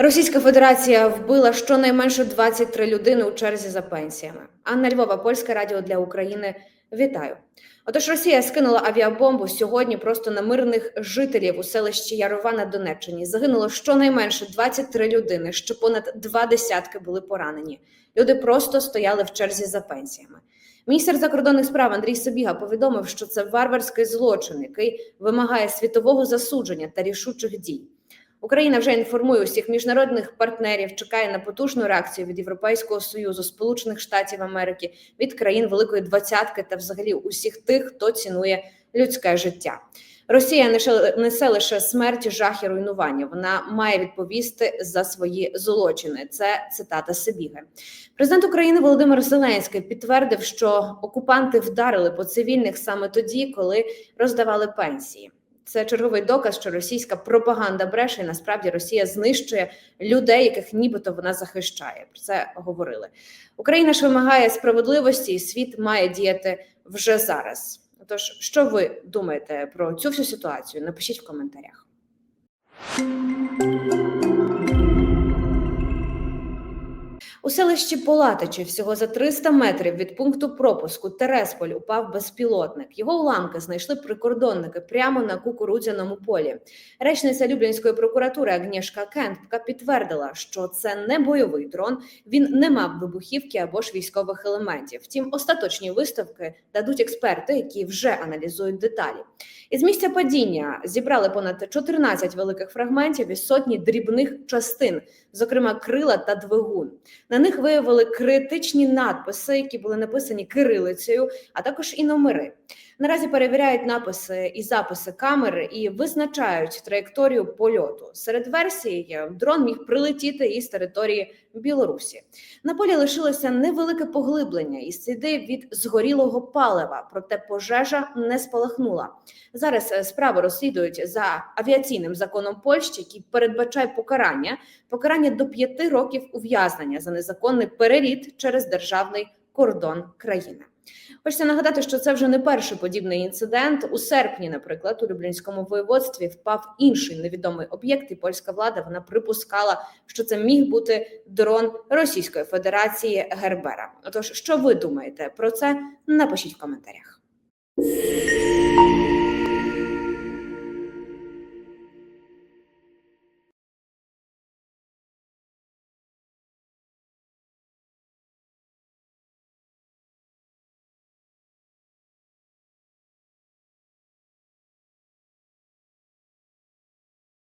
Російська Федерація вбила щонайменше 23 людини у черзі за пенсіями. Анна Львова, Польське радіо для України. Вітаю. Отож, Росія скинула авіабомбу сьогодні просто на мирних жителів у селищі Ярова на Донеччині. Загинуло щонайменше 23 людини. Ще понад два десятки були поранені. Люди просто стояли в черзі за пенсіями. Міністр закордонних справ Андрій Собіга повідомив, що це варварський злочин, який вимагає світового засудження та рішучих дій. Україна вже інформує усіх міжнародних партнерів, чекає на потужну реакцію від Європейського союзу, Сполучених Штатів Америки, від країн Великої Двадцятки та взагалі усіх тих, хто цінує людське життя. Росія несе лише смерть, жах і руйнування. Вона має відповісти за свої злочини. Це цитата Сибіги. Президент України Володимир Зеленський підтвердив, що окупанти вдарили по цивільних саме тоді, коли роздавали пенсії. Це черговий доказ, що російська пропаганда бреше, і насправді Росія знищує людей, яких нібито вона захищає. Про це говорили. Україна ж вимагає справедливості, і світ має діяти вже зараз. Тож, що ви думаєте про цю всю ситуацію? Напишіть в коментарях. У селищі Полатичі всього за 300 метрів від пункту пропуску Тересполь упав безпілотник. Його уламки знайшли прикордонники прямо на кукурудзяному полі. Речниця Люблінської прокуратури Агнєшка Кентпка підтвердила, що це не бойовий дрон, він не мав вибухівки або ж військових елементів. Втім, остаточні виставки дадуть експерти, які вже аналізують деталі. Із місця падіння зібрали понад 14 великих фрагментів і сотні дрібних частин, зокрема крила та двигун. На них виявили критичні надписи, які були написані кирилицею, а також і номери. Наразі перевіряють написи і записи камер і визначають траєкторію польоту. Серед версій е, дрон міг прилетіти із території Білорусі. На полі лишилося невелике поглиблення і сліди від згорілого палива, проте пожежа не спалахнула. Зараз справи справу розслідують за авіаційним законом Польщі, який передбачає покарання покарання до п'яти років ув'язнення за незаконний переліт через державний кордон країни. Хочеться нагадати, що це вже не перший подібний інцидент. У серпні, наприклад, у Люблінському воєводстві впав інший невідомий об'єкт, і польська влада вона припускала, що це міг бути дрон Російської Федерації Гербера. Отож, що ви думаєте про це? Напишіть в коментарях.